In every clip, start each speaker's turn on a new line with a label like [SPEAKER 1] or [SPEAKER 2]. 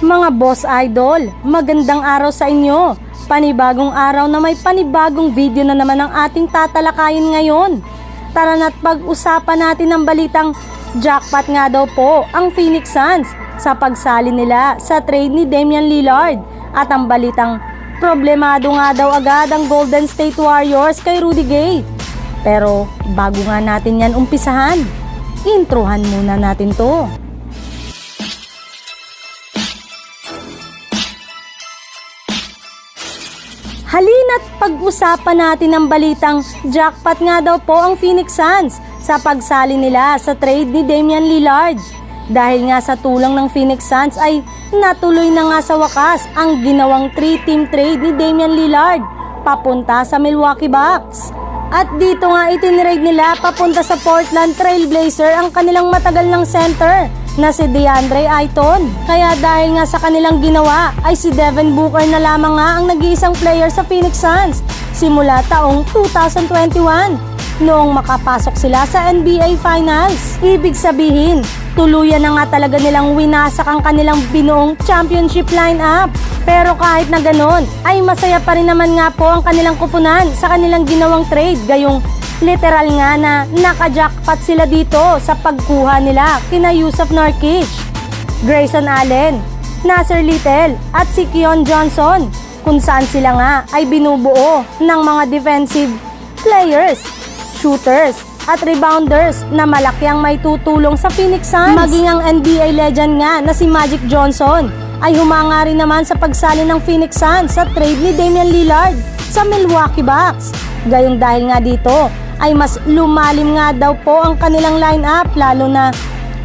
[SPEAKER 1] Mga boss idol, magandang araw sa inyo. Panibagong araw na may panibagong video na naman ang ating tatalakayin ngayon. Tara na't pag-usapan natin ang balitang jackpot nga daw po ang Phoenix Suns sa pagsali nila sa trade ni Damian Lillard at ang balitang problemado nga daw agad ang Golden State Warriors kay Rudy Gay. Pero bago nga natin yan umpisahan, introhan muna natin to. Halina't pag-usapan natin ang balitang jackpot nga daw po ang Phoenix Suns sa pagsali nila sa trade ni Damian Lillard. Dahil nga sa tulang ng Phoenix Suns ay natuloy na nga sa wakas ang ginawang 3-team trade ni Damian Lillard papunta sa Milwaukee Bucks. At dito nga itinrade nila papunta sa Portland Trail Blazer ang kanilang matagal ng center na si DeAndre Ayton. Kaya dahil nga sa kanilang ginawa ay si Devin Booker na lamang nga ang nag-iisang player sa Phoenix Suns simula taong 2021 noong makapasok sila sa NBA Finals. Ibig sabihin, tuluyan na nga talaga nilang winasak ang kanilang binuong championship lineup. Pero kahit na ganon, ay masaya pa rin naman nga po ang kanilang kupunan sa kanilang ginawang trade. Gayong literal nga na nakajackpot sila dito sa pagkuha nila kina Yusuf Nurkic, Grayson Allen, Nasser Little at si Keon Johnson kung saan sila nga ay binubuo ng mga defensive players, shooters at rebounders na malaki ang may tutulong sa Phoenix Suns. Maging ang NBA legend nga na si Magic Johnson ay humanga rin naman sa pagsali ng Phoenix Suns sa trade ni Damian Lillard sa Milwaukee Bucks. Gayong dahil nga dito ay mas lumalim nga daw po ang kanilang lineup lalo na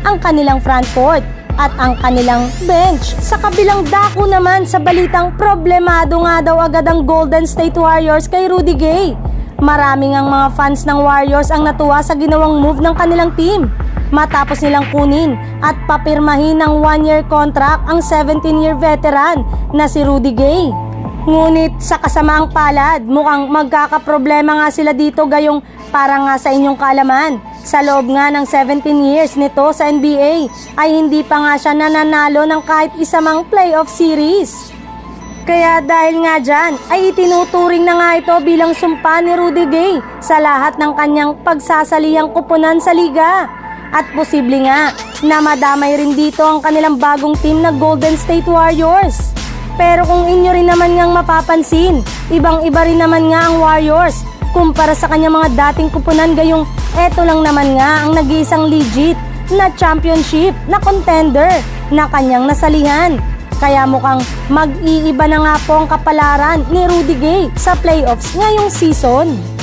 [SPEAKER 1] ang kanilang front court at ang kanilang bench. Sa kabilang dako naman sa balitang problemado nga daw agad ang Golden State Warriors kay Rudy Gay. Maraming ang mga fans ng Warriors ang natuwa sa ginawang move ng kanilang team. Matapos nilang kunin at papirmahin ng one-year contract ang 17-year veteran na si Rudy Gay. Ngunit sa kasamaang palad, mukhang magkakaproblema nga sila dito gayong para nga sa inyong kaalaman. Sa loob nga ng 17 years nito sa NBA ay hindi pa nga siya nananalo ng kahit isa mang playoff series. Kaya dahil nga dyan ay itinuturing na nga ito bilang sumpa ni Rudy Gay sa lahat ng kanyang pagsasaliyang kupunan sa liga. At posible nga na madamay rin dito ang kanilang bagong team na Golden State Warriors. Pero kung inyo rin naman ngang mapapansin, ibang-iba rin naman nga ang Warriors kumpara sa kanyang mga dating kupunan gayong eto lang naman nga ang nag-iisang legit na championship na contender na kanyang nasalihan. Kaya mukhang mag-iiba na nga po ang kapalaran ni Rudy Gay sa playoffs ngayong season.